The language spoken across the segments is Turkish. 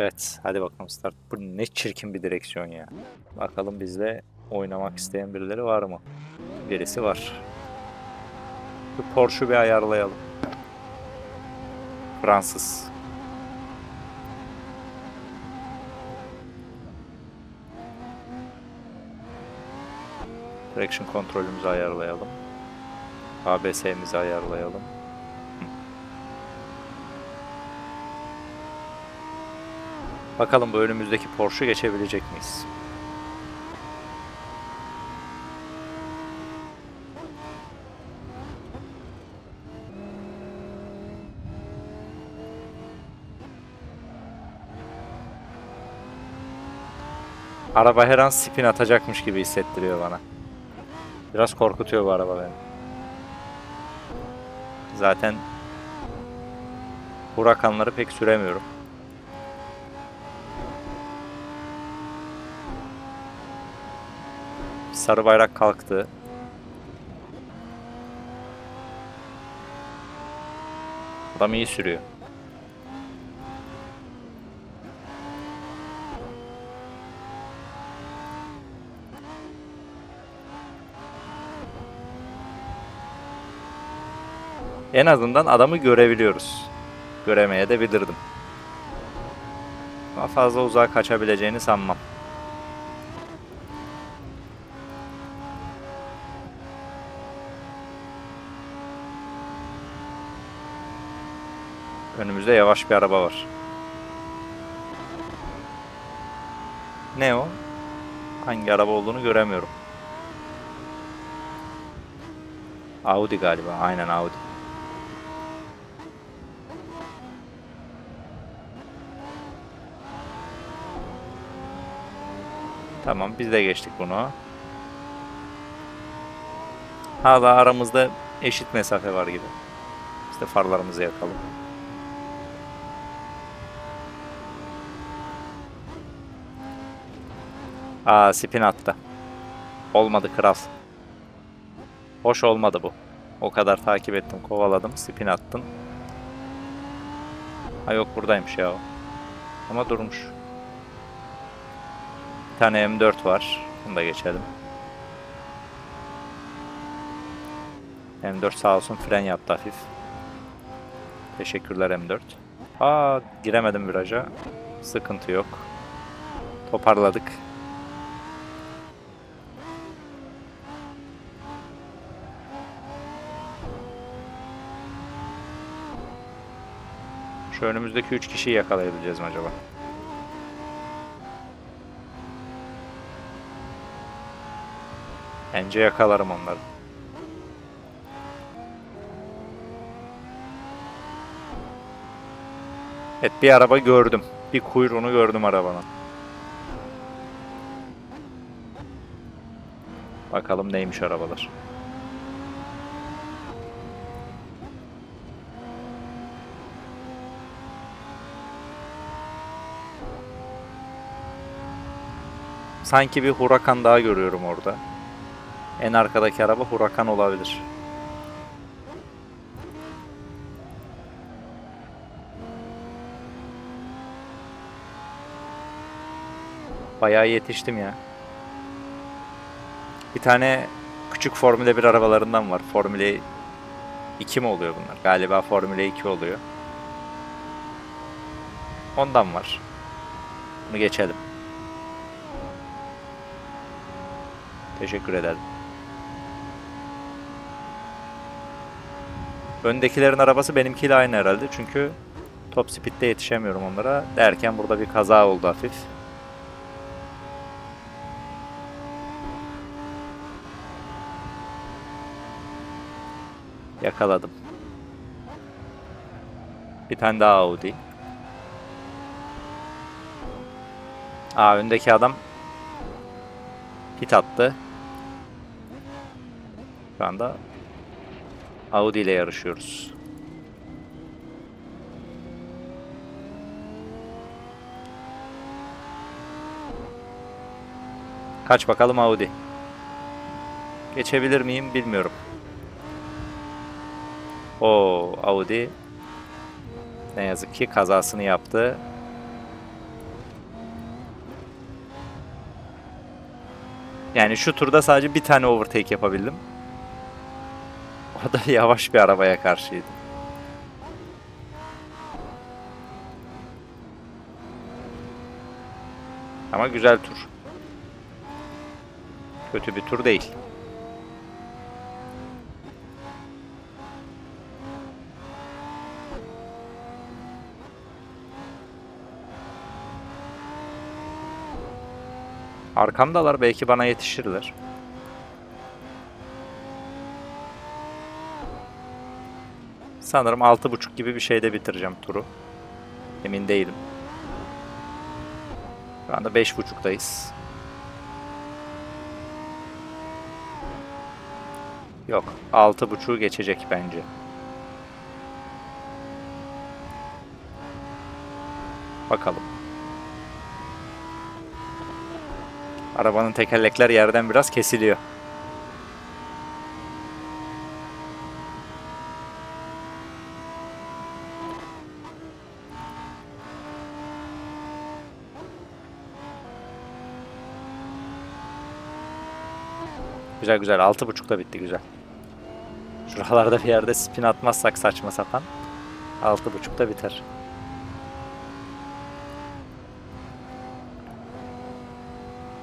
Evet hadi bakalım start. Bu ne çirkin bir direksiyon ya. Bakalım bizle oynamak isteyen birileri var mı? Birisi var. Şu Porsche'u bir ayarlayalım. Fransız. Traction kontrolümüzü ayarlayalım. ABS'mizi ayarlayalım. Bakalım bu önümüzdeki Porsche geçebilecek miyiz? Araba her an spin atacakmış gibi hissettiriyor bana. Biraz korkutuyor bu araba beni. Zaten bu rakamları pek süremiyorum. Sarı bayrak kalktı. Adam iyi sürüyor. En azından adamı görebiliyoruz. Göremeye de bilirdim. Ama fazla uzağa kaçabileceğini sanmam. Önümüzde yavaş bir araba var. Ne o? Hangi araba olduğunu göremiyorum. Audi galiba. Aynen Audi. Tamam biz de geçtik bunu. Hala aramızda eşit mesafe var gibi. De farlarımızı yakalım. Aa spin attı. Olmadı kral. Hoş olmadı bu. O kadar takip ettim, kovaladım, spin attın. Ha yok buradaymış ya o. Ama durmuş. Bir tane M4 var. Bunu da geçelim. M4 sağ olsun fren yaptı hafif. Teşekkürler M4. Aa giremedim viraja. Sıkıntı yok. Toparladık. Şu önümüzdeki 3 kişiyi yakalayabileceğiz mi acaba? Bence yakalarım onları. Evet bir araba gördüm. Bir kuyruğunu gördüm arabanın. Bakalım neymiş arabalar. Sanki bir Huracan daha görüyorum orada. En arkadaki araba Huracan olabilir. Bayağı yetiştim ya. Bir tane küçük Formula 1 arabalarından var. Formula 2 mi oluyor bunlar? Galiba Formula 2 oluyor. Ondan var. Bunu geçelim. Teşekkür ederim. Öndekilerin arabası benimkiyle aynı herhalde çünkü top speed'de yetişemiyorum onlara. Derken burada bir kaza oldu hafif. Yakaladım. Bir tane daha Audi. Aa öndeki adam hit attı. Şu anda Audi ile yarışıyoruz. Kaç bakalım Audi. Geçebilir miyim bilmiyorum. O Audi ne yazık ki kazasını yaptı. Yani şu turda sadece bir tane overtake yapabildim. O da yavaş bir arabaya karşıydı. Ama güzel tur. Kötü bir tur değil. Arkamdalar belki bana yetişirler. Sanırım 6.5 gibi bir şeyde bitireceğim turu. Emin değilim. Şu anda 5.5'dayız. Yok, 6.5'u geçecek bence. Bakalım. Arabanın tekerlekler yerden biraz kesiliyor. Güzel güzel. Altı buçukta bitti güzel. Şuralarda bir yerde spin atmazsak saçma sapan. Altı buçukta biter.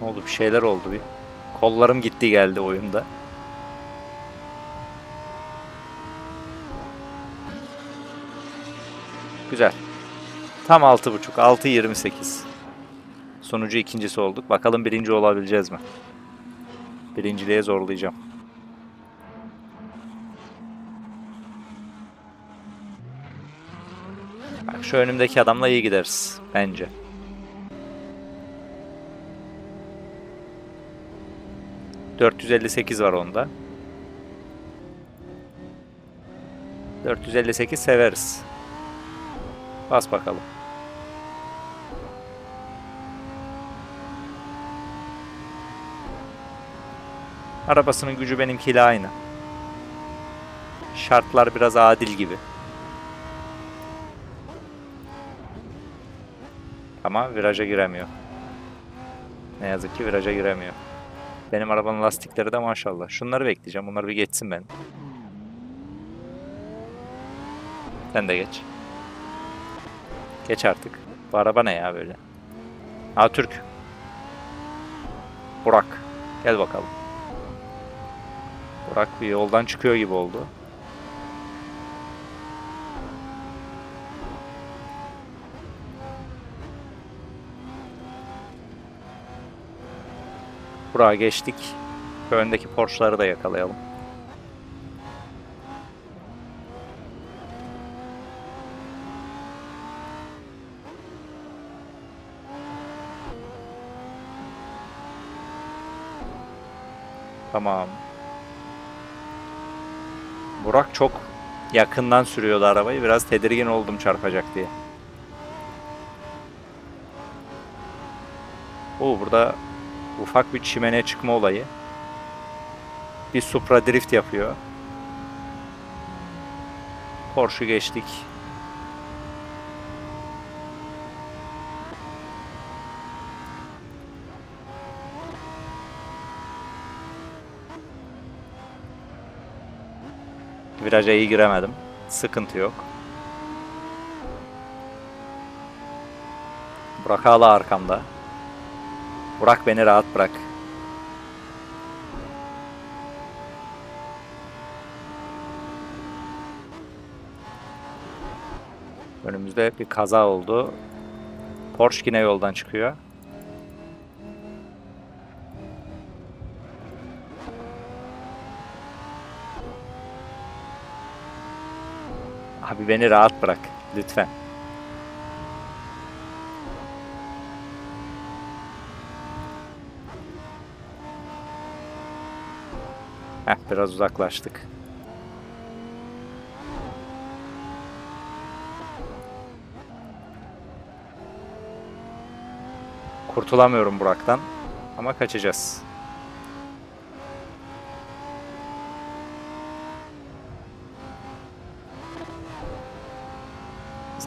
Ne oldu? Bir şeyler oldu bir. Kollarım gitti geldi oyunda. Güzel. Tam 6.5. 6.28. Sonucu ikincisi olduk. Bakalım birinci olabileceğiz mi? Birinciliğe zorlayacağım. Bak şu önümdeki adamla iyi gideriz. Bence. ...458 var onda. 458 severiz. Bas bakalım. Arabasının gücü benimkiyle aynı. Şartlar biraz adil gibi. Ama viraja giremiyor. Ne yazık ki viraja giremiyor. Benim arabanın lastikleri de maşallah. Şunları bekleyeceğim. Bunlar bir geçsin ben. Sen de geç. Geç artık. Bu araba ne ya böyle? Ha Türk. Burak. Gel bakalım. Burak bir yoldan çıkıyor gibi oldu. Burak'a geçtik. Öndeki Porsche'ları da yakalayalım. Tamam. Burak çok yakından sürüyordu arabayı. Biraz tedirgin oldum çarpacak diye. Oo burada ufak bir çimene çıkma olayı. Bir Supra drift yapıyor. Porsche geçtik. Viraja iyi giremedim. Sıkıntı yok. Burak hala arkamda. Burak beni rahat bırak. Önümüzde bir kaza oldu. Porsche yine yoldan çıkıyor. Abi beni rahat bırak lütfen. Heh, biraz uzaklaştık. Kurtulamıyorum Burak'tan ama kaçacağız.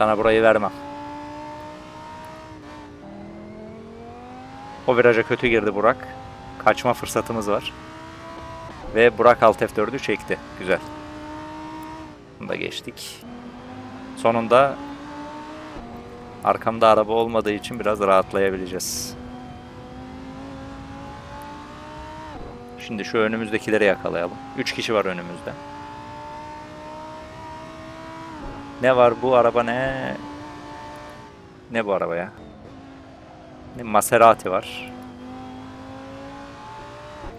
Sana burayı vermem. O viraja kötü girdi Burak. Kaçma fırsatımız var. Ve Burak Alt F4'ü çekti. Güzel. Bunu da geçtik. Sonunda arkamda araba olmadığı için biraz rahatlayabileceğiz. Şimdi şu önümüzdekileri yakalayalım. 3 kişi var önümüzde. Ne var bu araba ne? Ne bu araba ya? Ne Maserati var.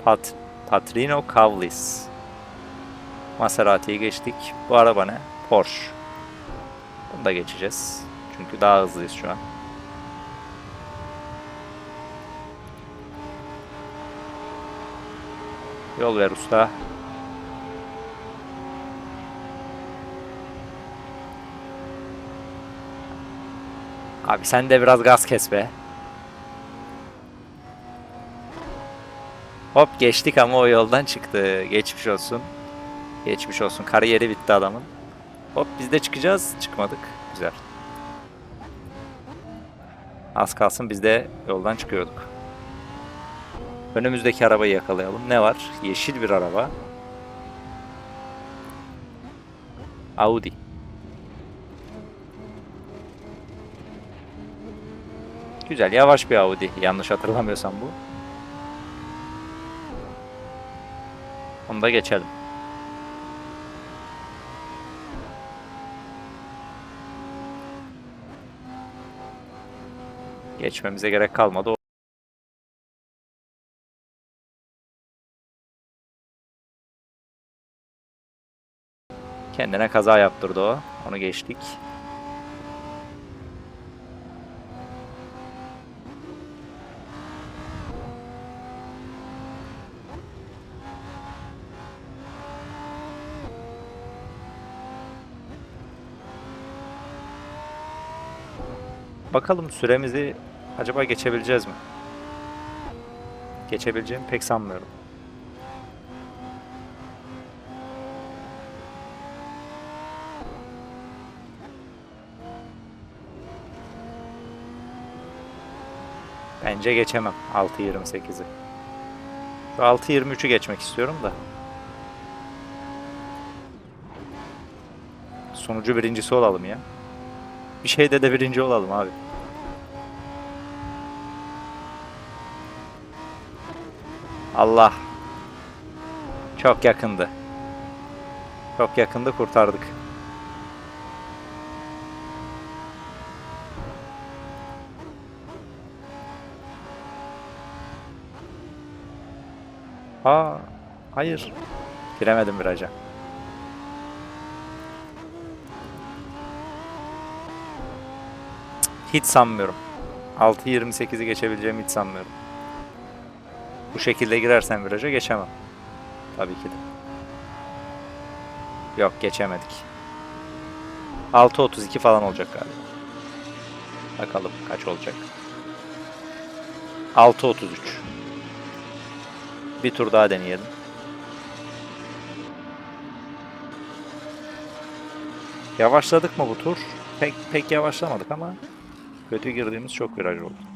Pat Patrino Cavlis. Maserati'yi geçtik. Bu araba ne? Porsche. Bunu da geçeceğiz. Çünkü daha hızlıyız şu an. Yol ver usta. Abi sen de biraz gaz kes be. Hop geçtik ama o yoldan çıktı. Geçmiş olsun. Geçmiş olsun. Kariyeri bitti adamın. Hop biz de çıkacağız. Çıkmadık. Güzel. Az kalsın biz de yoldan çıkıyorduk. Önümüzdeki arabayı yakalayalım. Ne var? Yeşil bir araba. Audi. Güzel, yavaş bir Audi. Yanlış hatırlamıyorsam bu. Onu da geçelim. Geçmemize gerek kalmadı. Kendine kaza yaptırdı o. Onu geçtik. Bakalım süremizi acaba geçebileceğiz mi? Geçebileceğimi pek sanmıyorum. Bence geçemem 6.28'i. Şu 6.23'ü geçmek istiyorum da. Sonucu birincisi olalım ya. Bir şeyde de birinci olalım abi. Allah. Çok yakındı. Çok yakındı kurtardık. Aa, hayır. Giremedim viraja. Hiç sanmıyorum. 6.28'i geçebileceğimi hiç sanmıyorum. Bu şekilde girersen viraja geçemem. Tabii ki de. Yok geçemedik. 6.32 falan olacak galiba. Bakalım kaç olacak. 6.33. Bir tur daha deneyelim. Yavaşladık mı bu tur? Pek pek yavaşlamadık ama kötü girdiğimiz çok viraj oldu.